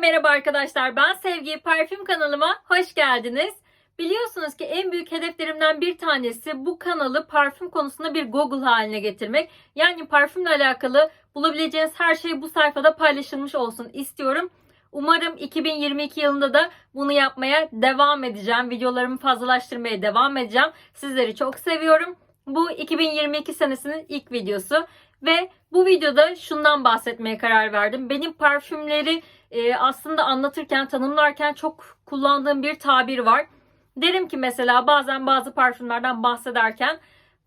merhaba arkadaşlar. Ben Sevgi Parfüm kanalıma hoş geldiniz. Biliyorsunuz ki en büyük hedeflerimden bir tanesi bu kanalı parfüm konusunda bir Google haline getirmek. Yani parfümle alakalı bulabileceğiniz her şey bu sayfada paylaşılmış olsun istiyorum. Umarım 2022 yılında da bunu yapmaya devam edeceğim. Videolarımı fazlalaştırmaya devam edeceğim. Sizleri çok seviyorum. Bu 2022 senesinin ilk videosu. Ve bu videoda şundan bahsetmeye karar verdim. Benim parfümleri e, aslında anlatırken, tanımlarken çok kullandığım bir tabir var. Derim ki mesela bazen bazı parfümlerden bahsederken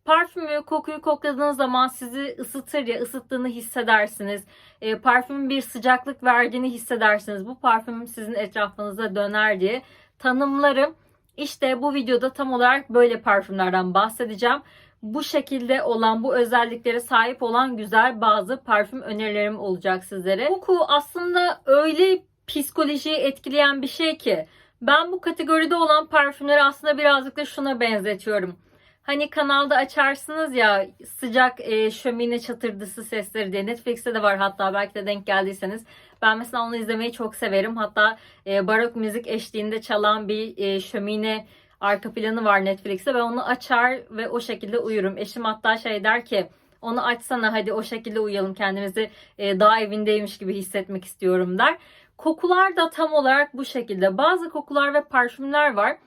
parfümü, kokuyu kokladığınız zaman sizi ısıtır ya ısıttığını hissedersiniz. E, parfümün bir sıcaklık verdiğini hissedersiniz. Bu parfüm sizin etrafınıza döner diye tanımlarım. İşte bu videoda tam olarak böyle parfümlerden bahsedeceğim bu şekilde olan, bu özelliklere sahip olan güzel bazı parfüm önerilerim olacak sizlere. Koku aslında öyle psikolojiyi etkileyen bir şey ki ben bu kategoride olan parfümleri aslında birazcık da şuna benzetiyorum. Hani kanalda açarsınız ya sıcak e, şömine çatırdısı sesleri diye. Netflix'te de var hatta belki de denk geldiyseniz. Ben mesela onu izlemeyi çok severim. Hatta e, barok müzik eşliğinde çalan bir e, şömine arka planı var Netflix'te. Ben onu açar ve o şekilde uyurum. Eşim hatta şey der ki onu açsana hadi o şekilde uyuyalım kendimizi e, dağ evindeymiş gibi hissetmek istiyorum der. Kokular da tam olarak bu şekilde. Bazı kokular ve parfümler var.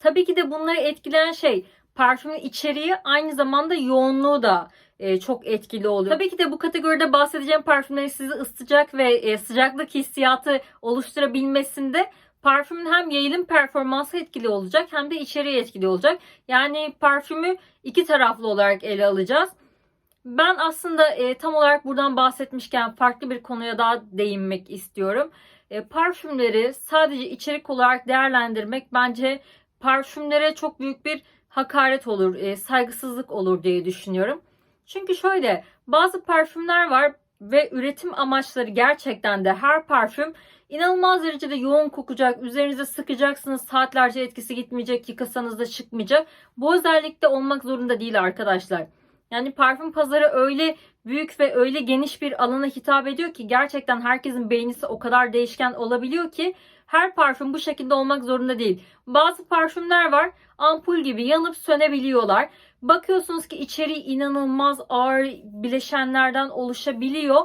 Tabii ki de bunları etkileyen şey parfümün içeriği aynı zamanda yoğunluğu da e, çok etkili oluyor. Tabii ki de bu kategoride bahsedeceğim parfümleri sizi ısıtacak ve e, sıcaklık hissiyatı oluşturabilmesinde parfümün hem yayılım performansı etkili olacak hem de içeriği etkili olacak. Yani parfümü iki taraflı olarak ele alacağız. Ben aslında e, tam olarak buradan bahsetmişken farklı bir konuya daha değinmek istiyorum. E, parfümleri sadece içerik olarak değerlendirmek bence parfümlere çok büyük bir hakaret olur, e, saygısızlık olur diye düşünüyorum. Çünkü şöyle bazı parfümler var ve üretim amaçları gerçekten de her parfüm inanılmaz derecede yoğun kokacak. Üzerinize sıkacaksınız saatlerce etkisi gitmeyecek, yıkasanız da çıkmayacak. Bu özellikle olmak zorunda değil arkadaşlar. Yani parfüm pazarı öyle büyük ve öyle geniş bir alana hitap ediyor ki gerçekten herkesin beynisi o kadar değişken olabiliyor ki her parfüm bu şekilde olmak zorunda değil. Bazı parfümler var ampul gibi yanıp sönebiliyorlar. Bakıyorsunuz ki içeriği inanılmaz ağır bileşenlerden oluşabiliyor.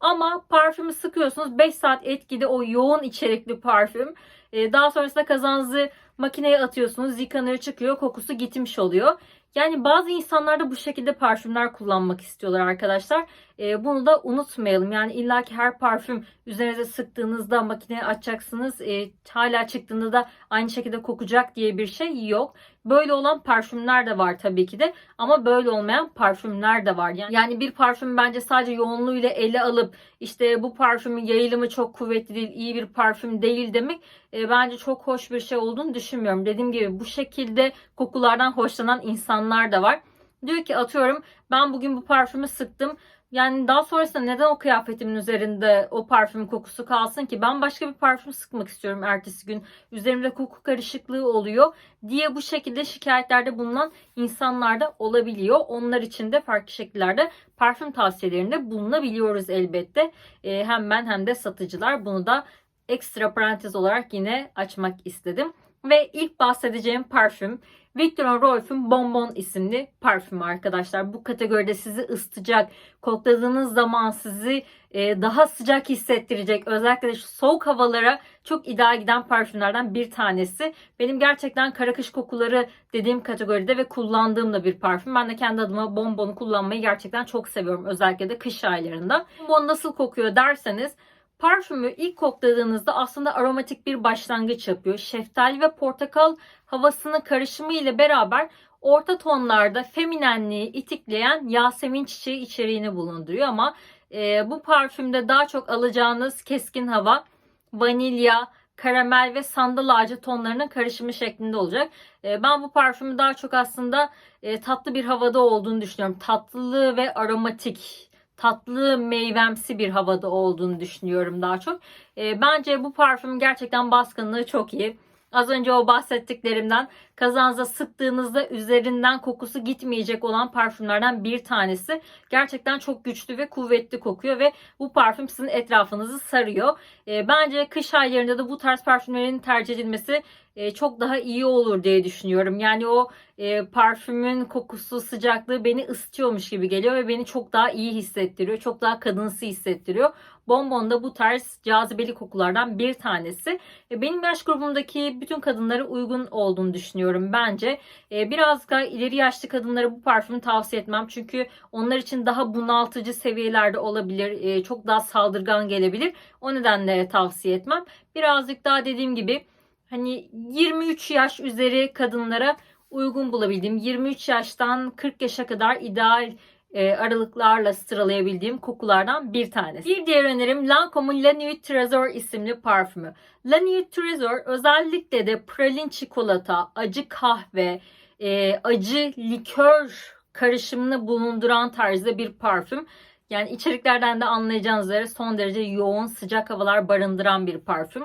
Ama parfümü sıkıyorsunuz 5 saat etkili o yoğun içerikli parfüm. Ee, daha sonrasında kazanızı makineye atıyorsunuz yıkanıyor çıkıyor kokusu gitmiş oluyor. Yani bazı insanlar da bu şekilde parfümler kullanmak istiyorlar arkadaşlar. E, bunu da unutmayalım. Yani illaki her parfüm üzerinize sıktığınızda makineye açacaksınız. E, hala çıktığında da aynı şekilde kokacak diye bir şey yok. Böyle olan parfümler de var tabii ki de. Ama böyle olmayan parfümler de var. Yani, yani bir parfüm bence sadece yoğunluğuyla ele alıp işte bu parfümün yayılımı çok kuvvetli değil, iyi bir parfüm değil demek e, bence çok hoş bir şey olduğunu düşünmüyorum. Dediğim gibi bu şekilde kokulardan hoşlanan insanlar da var. Diyor ki atıyorum ben bugün bu parfümü sıktım. Yani daha sonrasında neden o kıyafetimin üzerinde o parfüm kokusu kalsın ki? Ben başka bir parfüm sıkmak istiyorum ertesi gün. Üzerimde koku karışıklığı oluyor diye bu şekilde şikayetlerde bulunan insanlar da olabiliyor. Onlar için de farklı şekillerde parfüm tavsiyelerinde bulunabiliyoruz elbette. Ee, hem ben hem de satıcılar. Bunu da ekstra parantez olarak yine açmak istedim. Ve ilk bahsedeceğim parfüm Victor Rolf'un Bonbon isimli parfümü arkadaşlar. Bu kategoride sizi ısıtacak, kokladığınız zaman sizi e, daha sıcak hissettirecek. Özellikle de şu soğuk havalara çok ideal giden parfümlerden bir tanesi. Benim gerçekten kara kış kokuları dediğim kategoride ve kullandığım da bir parfüm. Ben de kendi adıma Bonbon'u kullanmayı gerçekten çok seviyorum. Özellikle de kış aylarında. Bonbon nasıl kokuyor derseniz Parfümü ilk kokladığınızda aslında aromatik bir başlangıç yapıyor. Şeftali ve portakal havasının karışımı ile beraber orta tonlarda feminenliği itikleyen Yasemin çiçeği içeriğini bulunduruyor ama e, bu parfümde daha çok alacağınız keskin hava vanilya, karamel ve sandal ağacı tonlarının karışımı şeklinde olacak. E, ben bu parfümü daha çok aslında e, tatlı bir havada olduğunu düşünüyorum. Tatlı ve aromatik tatlı meyvemsi bir havada olduğunu düşünüyorum daha çok. E, bence bu parfüm gerçekten baskınlığı çok iyi. Az önce o bahsettiklerimden kazanıza sıktığınızda üzerinden kokusu gitmeyecek olan parfümlerden bir tanesi. Gerçekten çok güçlü ve kuvvetli kokuyor ve bu parfüm sizin etrafınızı sarıyor. E, bence kış aylarında da bu tarz parfümlerin tercih edilmesi e, çok daha iyi olur diye düşünüyorum. Yani o e, parfümün kokusu, sıcaklığı beni ısıtıyormuş gibi geliyor ve beni çok daha iyi hissettiriyor. Çok daha kadınsı hissettiriyor. Bonbon da bu tarz cazibeli kokulardan bir tanesi. E, benim yaş grubumdaki bütün kadınlara uygun olduğunu düşünüyorum bence. E, biraz daha ileri yaşlı kadınlara bu parfümü tavsiye etmem. Çünkü onlar için daha bunaltıcı seviyelerde olabilir. E, çok daha saldırgan gelebilir. O nedenle tavsiye etmem. Birazcık daha dediğim gibi hani 23 yaş üzeri kadınlara uygun bulabildiğim 23 yaştan 40 yaşa kadar ideal e, aralıklarla sıralayabildiğim kokulardan bir tanesi. Bir diğer önerim Lancome'un La Nuit Trésor isimli parfümü. La Nuit Trésor özellikle de pralin çikolata, acı kahve, e, acı likör karışımını bulunduran tarzda bir parfüm. Yani içeriklerden de anlayacağınız üzere son derece yoğun sıcak havalar barındıran bir parfüm.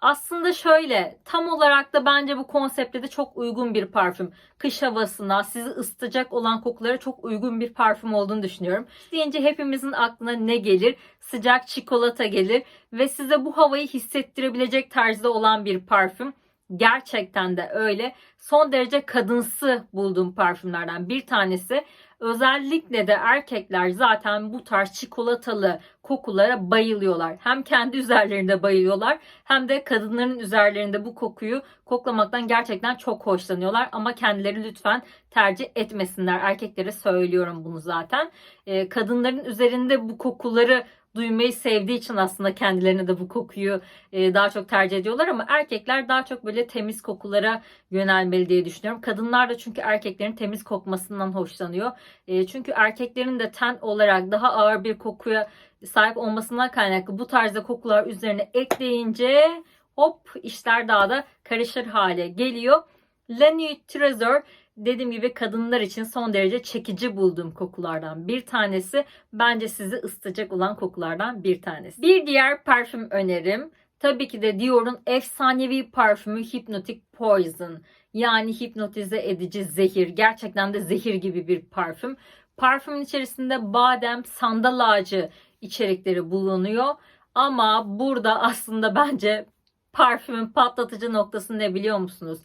Aslında şöyle tam olarak da bence bu konsepte de çok uygun bir parfüm. Kış havasına sizi ısıtacak olan kokulara çok uygun bir parfüm olduğunu düşünüyorum. Deyince hepimizin aklına ne gelir? Sıcak çikolata gelir ve size bu havayı hissettirebilecek tarzda olan bir parfüm. Gerçekten de öyle. Son derece kadınsı bulduğum parfümlerden bir tanesi. Özellikle de erkekler zaten bu tarz çikolatalı kokulara bayılıyorlar. Hem kendi üzerlerinde bayılıyorlar hem de kadınların üzerlerinde bu kokuyu koklamaktan gerçekten çok hoşlanıyorlar. Ama kendileri lütfen tercih etmesinler. Erkeklere söylüyorum bunu zaten. Ee, kadınların üzerinde bu kokuları duymayı sevdiği için aslında kendilerine de bu kokuyu e, daha çok tercih ediyorlar ama erkekler daha çok böyle temiz kokulara yönelmeli diye düşünüyorum. Kadınlar da çünkü erkeklerin temiz kokmasından hoşlanıyor. E, çünkü erkeklerin de ten olarak daha ağır bir kokuya sahip olmasından kaynaklı bu tarzda kokular üzerine ekleyince hop işler daha da karışır hale geliyor. La Nuit Trésor dediğim gibi kadınlar için son derece çekici bulduğum kokulardan bir tanesi. Bence sizi ısıtacak olan kokulardan bir tanesi. Bir diğer parfüm önerim tabii ki de Dior'un efsanevi parfümü Hypnotic Poison. Yani hipnotize edici zehir. Gerçekten de zehir gibi bir parfüm. Parfümün içerisinde badem, sandal ağacı içerikleri bulunuyor. Ama burada aslında bence parfümün patlatıcı noktası ne biliyor musunuz?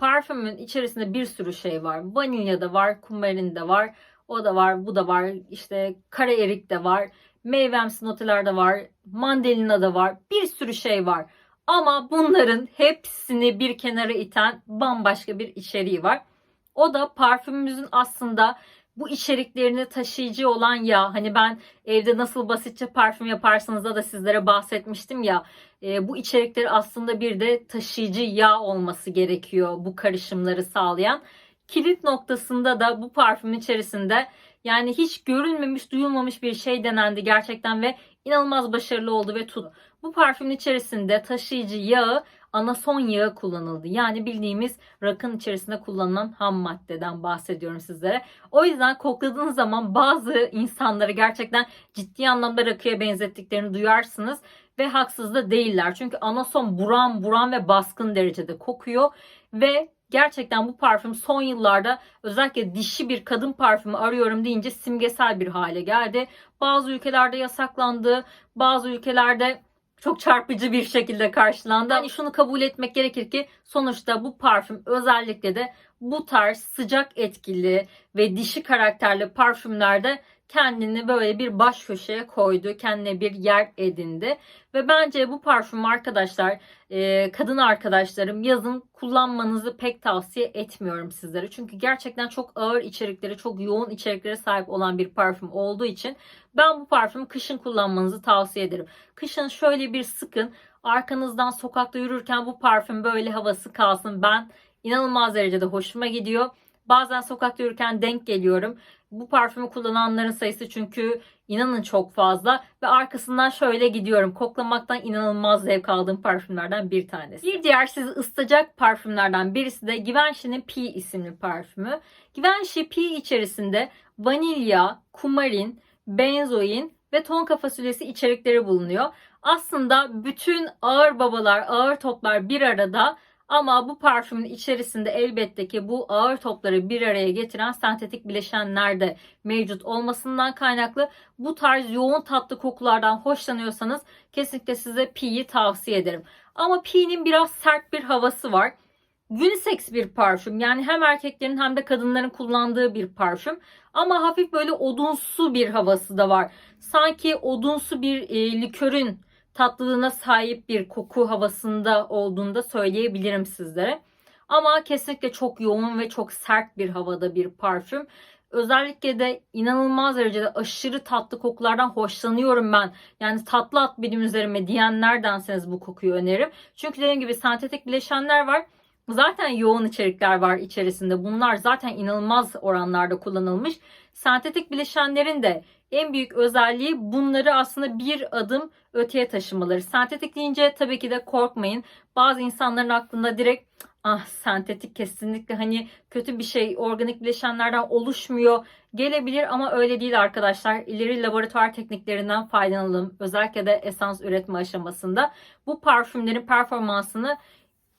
Parfümün içerisinde bir sürü şey var. Vanilya da var, kumarin de var. O da var, bu da var. İşte kara erik de var. Meyvemsi noteler de var. Mandalina da var. Bir sürü şey var. Ama bunların hepsini bir kenara iten bambaşka bir içeriği var. O da parfümümüzün aslında bu içeriklerini taşıyıcı olan yağ. Hani ben evde nasıl basitçe parfüm yaparsanız da sizlere bahsetmiştim ya. E, bu içerikleri aslında bir de taşıyıcı yağ olması gerekiyor bu karışımları sağlayan. Kilit noktasında da bu parfüm içerisinde yani hiç görülmemiş, duyulmamış bir şey denendi gerçekten ve inanılmaz başarılı oldu ve tuttu. Bu parfümün içerisinde taşıyıcı yağı anason yağı kullanıldı. Yani bildiğimiz rakın içerisinde kullanılan ham maddeden bahsediyorum sizlere. O yüzden kokladığınız zaman bazı insanları gerçekten ciddi anlamda rakıya benzettiklerini duyarsınız ve haksız da değiller. Çünkü anason buram buram ve baskın derecede kokuyor ve gerçekten bu parfüm son yıllarda özellikle dişi bir kadın parfümü arıyorum deyince simgesel bir hale geldi. Bazı ülkelerde yasaklandı, bazı ülkelerde çok çarpıcı bir şekilde karşılandı. Hani şunu kabul etmek gerekir ki sonuçta bu parfüm özellikle de bu tarz sıcak etkili ve dişi karakterli parfümlerde kendini böyle bir baş köşeye koydu. Kendine bir yer edindi. Ve bence bu parfüm arkadaşlar e, kadın arkadaşlarım yazın kullanmanızı pek tavsiye etmiyorum sizlere. Çünkü gerçekten çok ağır içerikleri, çok yoğun içeriklere sahip olan bir parfüm olduğu için ben bu parfümü kışın kullanmanızı tavsiye ederim. Kışın şöyle bir sıkın. Arkanızdan sokakta yürürken bu parfüm böyle havası kalsın. Ben inanılmaz derecede hoşuma gidiyor. Bazen sokakta yürürken denk geliyorum. Bu parfümü kullananların sayısı çünkü inanın çok fazla ve arkasından şöyle gidiyorum. Koklamaktan inanılmaz zevk aldığım parfümlerden bir tanesi. Bir diğer sizi ısıtacak parfümlerden birisi de Givenchy'nin P isimli parfümü. Givenchy P içerisinde vanilya, kumarin, benzoin ve tonka fasulyesi içerikleri bulunuyor. Aslında bütün ağır babalar, ağır toplar bir arada Ama bu parfümün içerisinde elbette ki bu ağır topları bir araya getiren sentetik bileşenler de mevcut olmasından kaynaklı bu tarz yoğun tatlı kokulardan hoşlanıyorsanız kesinlikle size Pi'yi tavsiye ederim. Ama Pi'nin biraz sert bir havası var. Unisex bir parfüm. Yani hem erkeklerin hem de kadınların kullandığı bir parfüm. Ama hafif böyle odunsu bir havası da var. Sanki odunsu bir e, likörün tatlılığına sahip bir koku havasında olduğunu da söyleyebilirim sizlere. Ama kesinlikle çok yoğun ve çok sert bir havada bir parfüm. Özellikle de inanılmaz derecede aşırı tatlı kokulardan hoşlanıyorum ben. Yani tatlı at benim üzerime diyenlerdenseniz bu kokuyu öneririm. Çünkü dediğim gibi sentetik bileşenler var. Zaten yoğun içerikler var içerisinde. Bunlar zaten inanılmaz oranlarda kullanılmış. Sentetik bileşenlerin de en büyük özelliği bunları aslında bir adım öteye taşımaları. Sentetik deyince tabii ki de korkmayın. Bazı insanların aklında direkt ah sentetik kesinlikle hani kötü bir şey organik bileşenlerden oluşmuyor gelebilir ama öyle değil arkadaşlar. İleri laboratuvar tekniklerinden faydalanalım. Özellikle de esans üretme aşamasında. Bu parfümlerin performansını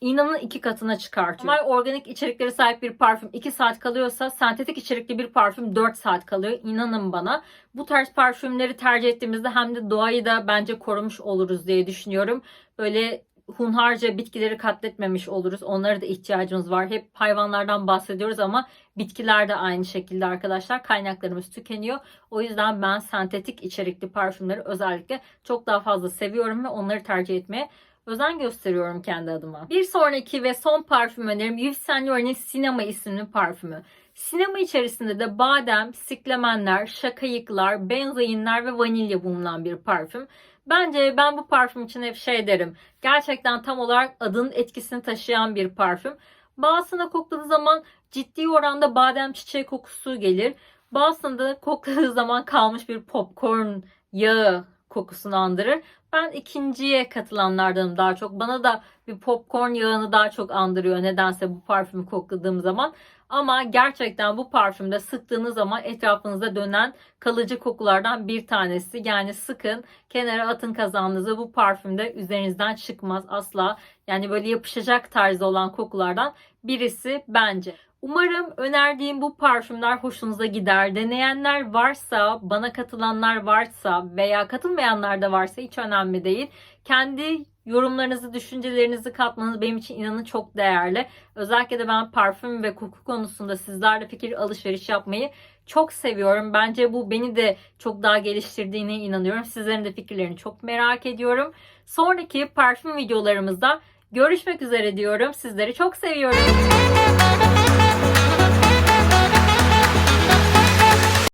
inanın iki katına çıkartıyor. Normal organik içeriklere sahip bir parfüm 2 saat kalıyorsa sentetik içerikli bir parfüm 4 saat kalıyor. İnanın bana. Bu tarz parfümleri tercih ettiğimizde hem de doğayı da bence korumuş oluruz diye düşünüyorum. Böyle hunharca bitkileri katletmemiş oluruz. Onlara da ihtiyacımız var. Hep hayvanlardan bahsediyoruz ama bitkiler de aynı şekilde arkadaşlar. Kaynaklarımız tükeniyor. O yüzden ben sentetik içerikli parfümleri özellikle çok daha fazla seviyorum ve onları tercih etmeye özen gösteriyorum kendi adıma. Bir sonraki ve son parfüm önerim Yves Saint Laurent'in Sinema isimli parfümü. Sinema içerisinde de badem, siklemenler, şakayıklar, benzoinler ve vanilya bulunan bir parfüm. Bence ben bu parfüm için hep şey derim. Gerçekten tam olarak adın etkisini taşıyan bir parfüm. Bazısını kokladığı zaman ciddi oranda badem çiçeği kokusu gelir. Bazısında kokladığı zaman kalmış bir popcorn yağı kokusunu andırır. Ben ikinciye katılanlardanım daha çok. Bana da bir popcorn yağını daha çok andırıyor nedense bu parfümü kokladığım zaman. Ama gerçekten bu parfümde sıktığınız zaman etrafınızda dönen kalıcı kokulardan bir tanesi. Yani sıkın, kenara atın kazağınızı. Bu parfümde üzerinizden çıkmaz asla. Yani böyle yapışacak tarzda olan kokulardan birisi bence. Umarım önerdiğim bu parfümler hoşunuza gider. Deneyenler varsa, bana katılanlar varsa veya katılmayanlar da varsa hiç önemli değil. Kendi yorumlarınızı, düşüncelerinizi katmanız benim için inanın çok değerli. Özellikle de ben parfüm ve koku konusunda sizlerle fikir alışveriş yapmayı çok seviyorum. Bence bu beni de çok daha geliştirdiğine inanıyorum. Sizlerin de fikirlerini çok merak ediyorum. Sonraki parfüm videolarımızda görüşmek üzere diyorum. Sizleri çok seviyorum.